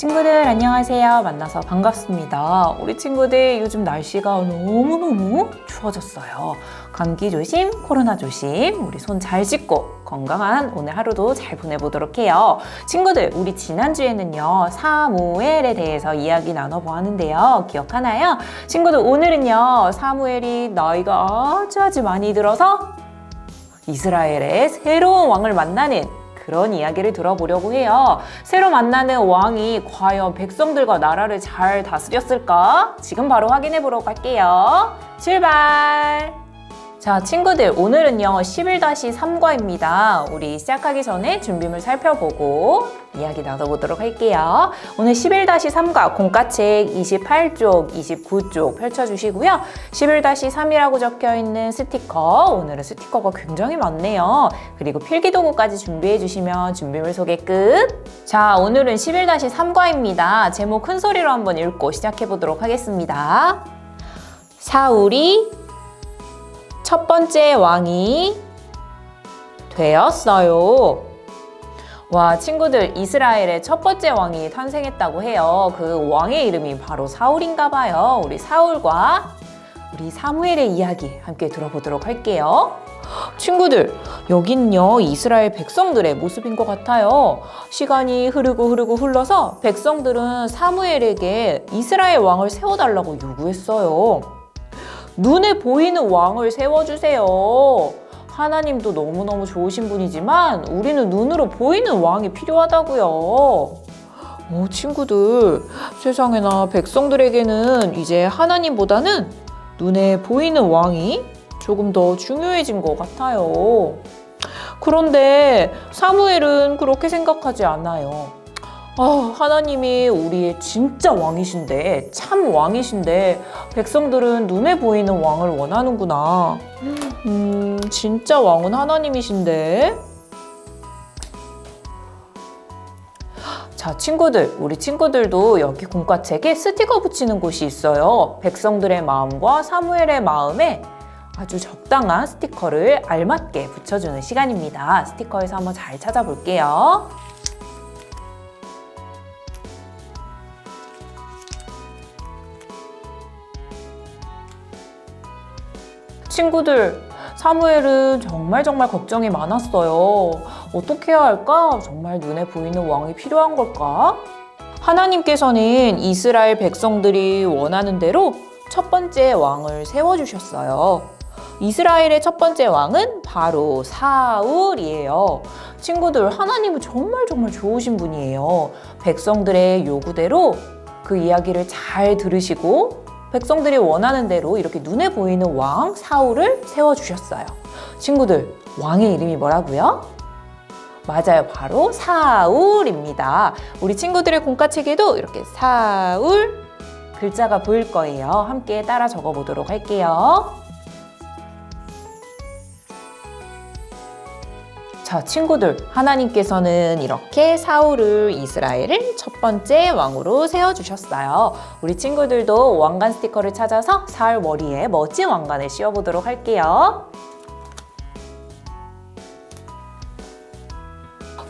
친구들 안녕하세요. 만나서 반갑습니다. 우리 친구들 요즘 날씨가 너무너무 추워졌어요. 감기 조심, 코로나 조심, 우리 손 잘 씻고 건강한 오늘 하루도 잘 보내보도록 해요. 친구들, 우리 지난주에는요, 사무엘에 대해서 이야기 나눠보았는데요. 기억하나요? 친구들, 오늘은요, 사무엘이 나이가 아주 아주 많이 들어서 이스라엘의 새로운 왕을 만나는 그런 이야기를 들어보려고 해요. 새로 만나는 왕이 과연 백성들과 나라를 잘 다스렸을까? 지금 바로 확인해 보러 갈게요. 출발! 자, 친구들, 오늘은요, 11-3과입니다. 우리 시작하기 전에 준비물 살펴보고 이야기 나눠보도록 할게요. 오늘 11-3과 공과책 28쪽, 29쪽 펼쳐주시고요. 11-3이라고 적혀 있는 스티커, 오늘은 스티커가 굉장히 많네요. 그리고 필기도구까지 준비해 주시면 준비물 소개 끝. 자, 오늘은 11-3과입니다. 제목 큰 소리로 한번 읽고 시작해 보도록 하겠습니다. 사울이 첫 번째 왕이 되었어요. 와, 친구들, 이스라엘의 첫 번째 왕이 탄생했다고 해요. 그 왕의 이름이 바로 사울인가 봐요. 우리 사울과 우리 사무엘의 이야기 함께 들어보도록 할게요. 친구들, 여긴요, 이스라엘 백성들의 모습인 것 같아요. 시간이 흐르고 흐르고 흘러서 백성들은 사무엘에게 이스라엘 왕을 세워달라고 요구했어요. 눈에 보이는 왕을 세워주세요. 하나님도 너무너무 좋으신 분이지만 우리는 눈으로 보이는 왕이 필요하다고요. 어, 친구들, 세상에나 백성들에게는 이제 하나님보다는 눈에 보이는 왕이 조금 더 중요해진 것 같아요. 그런데 사무엘은 그렇게 생각하지 않아요. 아, 하나님이 우리의 진짜 왕이신데, 참 왕이신데, 백성들은 눈에 보이는 왕을 원하는구나. 음, 진짜 왕은 하나님이신데. 자, 친구들, 우리 친구들도 여기 공과책에 스티커 붙이는 곳이 있어요. 백성들의 마음과 사무엘의 마음에 아주 적당한 스티커를 알맞게 붙여주는 시간입니다. 스티커에서 한번 잘 찾아볼게요. 친구들, 사무엘은 정말 정말 걱정이 많았어요. 어떻게 해야 할까? 정말 눈에 보이는 왕이 필요한 걸까? 하나님께서는 이스라엘 백성들이 원하는 대로 첫 번째 왕을 세워주셨어요. 이스라엘의 첫 번째 왕은 바로 사울이에요. 친구들, 하나님은 정말 정말 좋으신 분이에요. 백성들의 요구대로 그 이야기를 잘 들으시고 백성들이 원하는 대로 이렇게 눈에 보이는 왕 사울을 세워주셨어요. 친구들, 왕의 이름이 뭐라고요? 맞아요. 바로 사울입니다. 우리 친구들의 공과책에도 이렇게 사울 글자가 보일 거예요. 함께 따라 적어 보도록 할게요. 자, 친구들, 하나님께서는 이렇게 사울을 이스라엘을 첫 번째 왕으로 세워주셨어요. 우리 친구들도 왕관 스티커를 찾아서 사울 머리에 멋진 왕관을 씌워보도록 할게요.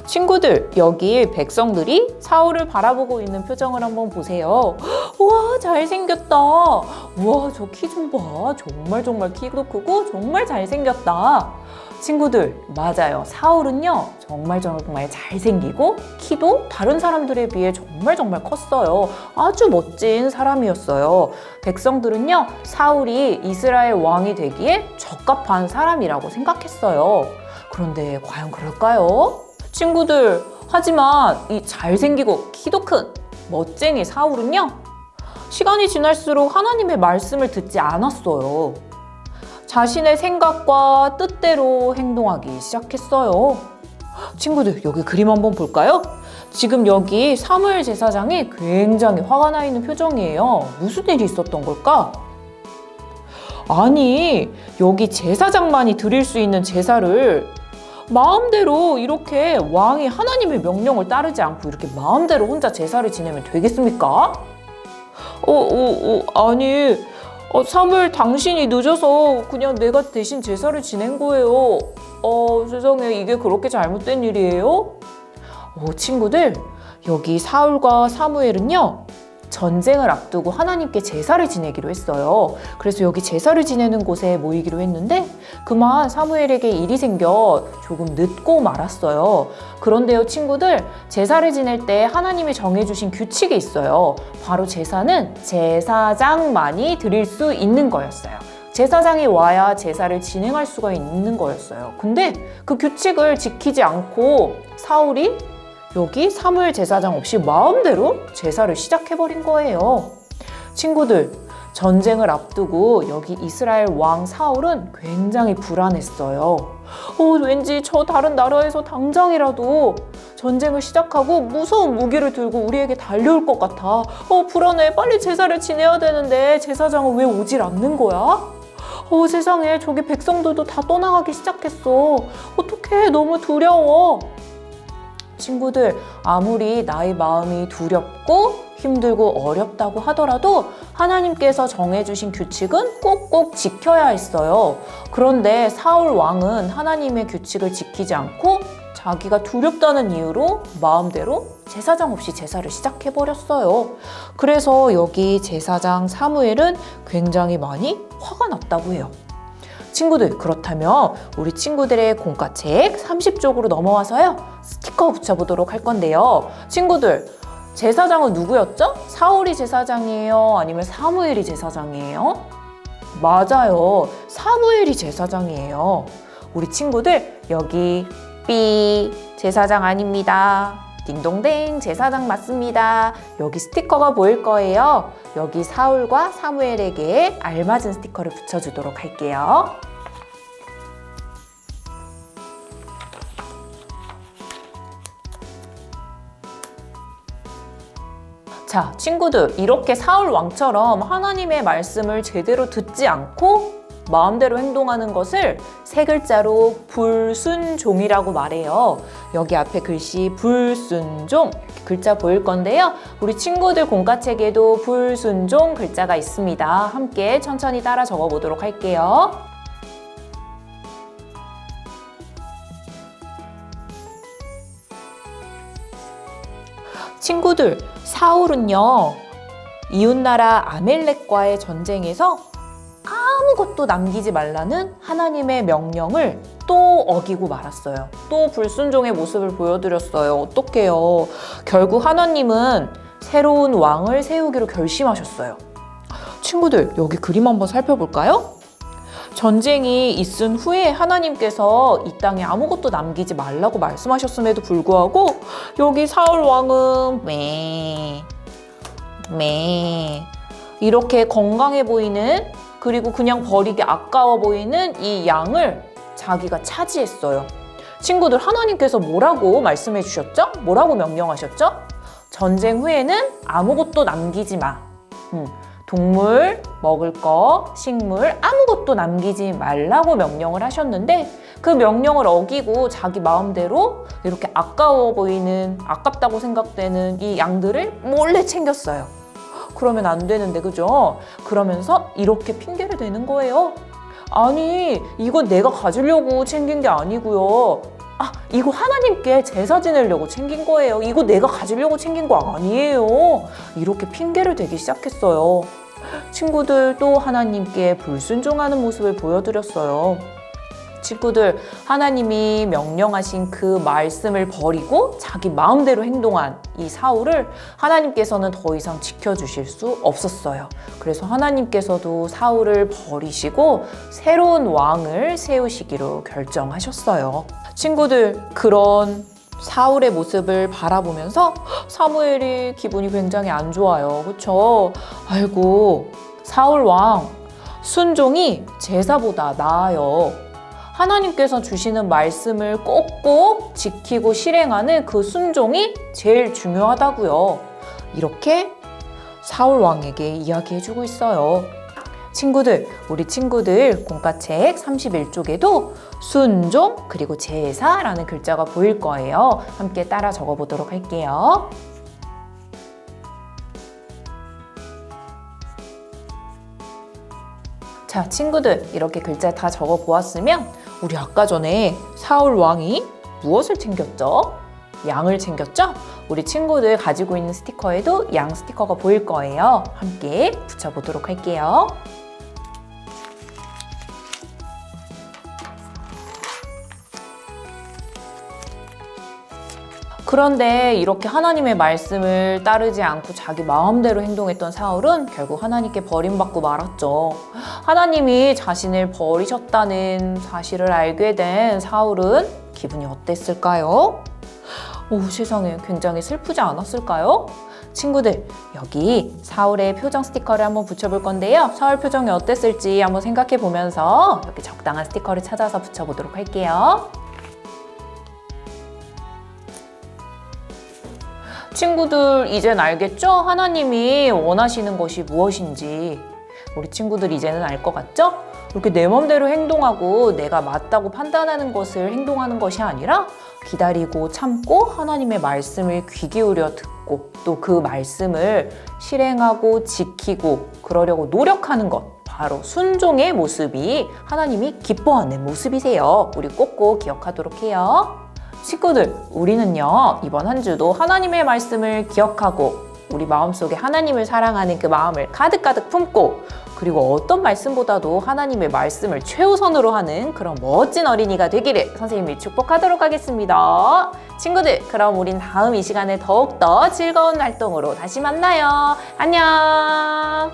친구들, 여기 백성들이 사울을 바라보고 있는 표정을 한번 보세요. 우와, 잘생겼다. 우와, 저 키 좀 봐. 정말 정말 키도 크고 정말 잘생겼다. 친구들, 맞아요. 사울은요, 정말 정말 잘생기고, 키도 다른 사람들에 비해 정말 정말 컸어요. 아주 멋진 사람이었어요. 백성들은요, 사울이 이스라엘 왕이 되기에 적합한 사람이라고 생각했어요. 그런데 과연 그럴까요? 친구들, 하지만 이 잘생기고 키도 큰 멋쟁이 사울은요, 시간이 지날수록 하나님의 말씀을 듣지 않았어요. 자신의 생각과 뜻대로 행동하기 시작했어요. 친구들, 여기 그림 한번 볼까요? 지금 여기 사무엘 제사장이 굉장히 화가 나 있는 표정이에요. 무슨 일이 있었던 걸까? 아니, 여기 제사장만이 드릴 수 있는 제사를 마음대로 이렇게 왕이 하나님의 명령을 따르지 않고 이렇게 마음대로 혼자 제사를 지내면 되겠습니까? 어, 어, 어 아니, 어, 사무엘 당신이 늦어서 그냥 내가 대신 제사를 지낸 거예요. 어, 세상에 이게 그렇게 잘못된 일이에요? 어, 친구들, 여기 사울과 사무엘은요. 전쟁을 앞두고 하나님께 제사를 지내기로 했어요. 그래서 여기 제사를 지내는 곳에 모이기로 했는데 그만 사무엘에게 일이 생겨 조금 늦고 말았어요. 그런데요, 친구들, 제사를 지낼 때 하나님이 정해주신 규칙이 있어요. 바로 제사는 제사장만이 드릴 수 있는 거였어요. 제사장이 와야 제사를 진행할 수가 있는 거였어요. 근데 그 규칙을 지키지 않고 사울이 여기 사무엘 제사장 없이 마음대로 제사를 시작해버린 거예요. 친구들, 전쟁을 앞두고 여기 이스라엘 왕 사울은 굉장히 불안했어요. 어, 왠지 저 다른 나라에서 당장이라도 전쟁을 시작하고 무서운 무기를 들고 우리에게 달려올 것 같아. 어, 불안해. 빨리 제사를 지내야 되는데 제사장은 왜 오질 않는 거야? 어, 세상에 저기 백성들도 다 떠나가기 시작했어. 어떡해. 너무 두려워. 친구들, 아무리 나의 마음이 두렵고 힘들고 어렵다고 하더라도 하나님께서 정해주신 규칙은 꼭꼭 지켜야 했어요. 그런데 사울 왕은 하나님의 규칙을 지키지 않고 자기가 두렵다는 이유로 마음대로 제사장 없이 제사를 시작해버렸어요. 그래서 여기 제사장 사무엘은 굉장히 많이 화가 났다고 해요. 친구들, 그렇다면 우리 친구들의 공과책 30쪽으로 넘어와서요. 스티커 붙여보도록 할 건데요. 친구들, 제사장은 누구였죠? 사울이 제사장이에요? 아니면 사무엘이 제사장이에요? 맞아요. 사무엘이 제사장이에요. 우리 친구들, 여기 삐 제사장 아닙니다. 딩동댕 제사장 맞습니다. 여기 스티커가 보일 거예요. 여기 사울과 사무엘에게 알맞은 스티커를 붙여주도록 할게요. 자, 친구들, 이렇게 사울 왕처럼 하나님의 말씀을 제대로 듣지 않고 마음대로 행동하는 것을 세 글자로 불순종이라고 말해요. 여기 앞에 글씨 불순종 글자 보일 건데요. 우리 친구들 공과책에도 불순종 글자가 있습니다. 함께 천천히 따라 적어 보도록 할게요. 친구들, 사울은요, 이웃나라 아멜렉과의 전쟁에서 아무것도 남기지 말라는 하나님의 명령을 또 어기고 말았어요. 또 불순종의 모습을 보여드렸어요. 어떡해요. 결국 하나님은 새로운 왕을 세우기로 결심하셨어요. 친구들, 여기 그림 한번 살펴볼까요? 전쟁이 있은 후에 하나님께서 이 땅에 아무것도 남기지 말라고 말씀하셨음에도 불구하고 여기 사울 왕은 매, 매 이렇게 건강해 보이는 그리고 그냥 버리기 아까워 보이는 이 양을 자기가 차지했어요. 친구들 하나님께서 뭐라고 말씀해 주셨죠? 뭐라고 명령하셨죠? 전쟁 후에는 아무것도 남기지 마. 음, 동물, 먹을 거, 식물 아무것도 남기지 말라고 명령을 하셨는데 그 명령을 어기고 자기 마음대로 이렇게 아까워 보이는 아깝다고 생각되는 이 양들을 몰래 챙겼어요. 그러면 안 되는데 그죠? 그러면서 이렇게 핑계를 대는 거예요. 아니 이건 내가 가지려고 챙긴 게 아니고요. 아 이거 하나님께 제사 지내려고 챙긴 거예요. 이거 내가 가지려고 챙긴 거 아니에요. 이렇게 핑계를 대기 시작했어요. 친구들 또 하나님께 불순종하는 모습을 보여드렸어요. 친구들, 하나님이 명령하신 그 말씀을 버리고 자기 마음대로 행동한 이 사울을 하나님께서는 더 이상 지켜주실 수 없었어요. 그래서 하나님께서도 사울을 버리시고 새로운 왕을 세우시기로 결정하셨어요. 친구들, 그런 사울의 모습을 바라보면서 사무엘이 기분이 굉장히 안 좋아요. 그쵸? 아이고, 사울 왕, 순종이 제사보다 나아요. 하나님께서 주시는 말씀을 꼭꼭 지키고 실행하는 그 순종이 제일 중요하다고요. 이렇게 사울 왕에게 이야기해 주고 있어요. 친구들, 우리 친구들 공과책 31쪽에도 순종 그리고 제사라는 글자가 보일 거예요. 함께 따라 적어 보도록 할게요. 자, 친구들, 이렇게 글자 다 적어 보았으면 우리 아까 전에 사울 왕이 무엇을 챙겼죠? 양을 챙겼죠? 우리 친구들 가지고 있는 스티커에도 양 스티커가 보일 거예요. 함께 붙여보도록 할게요. 그런데 이렇게 하나님의 말씀을 따르지 않고 자기 마음대로 행동했던 사울은 결국 하나님께 버림받고 말았죠. 하나님이 자신을 버리셨다는 사실을 알게 된 사울은 기분이 어땠을까요? 오, 세상에 굉장히 슬프지 않았을까요? 친구들, 여기 사울의 표정 스티커를 한번 붙여볼 건데요. 사울 표정이 어땠을지 한번 생각해 보면서 여기 적당한 스티커를 찾아서 붙여보도록 할게요. 친구들 이젠 알겠죠? 하나님이 원하시는 것이 무엇인지 우리 친구들 이제는 알 것 같죠? 이렇게 내 맘대로 행동하고 내가 맞다고 판단하는 것을 행동하는 것이 아니라 기다리고 참고 하나님의 말씀을 귀 기울여 듣고 또 그 말씀을 실행하고 지키고 그러려고 노력하는 것 바로 순종의 모습이 하나님이 기뻐하는 모습이세요. 우리 꼭꼭 기억하도록 해요. 친구들, 우리는요, 이번 한 주도 하나님의 말씀을 기억하고, 우리 마음속에 하나님을 사랑하는 그 마음을 가득가득 품고, 그리고 어떤 말씀보다도 하나님의 말씀을 최우선으로 하는 그런 멋진 어린이가 되기를 선생님이 축복하도록 하겠습니다. 친구들, 그럼 우린 다음 이 시간에 더욱더 즐거운 활동으로 다시 만나요. 안녕!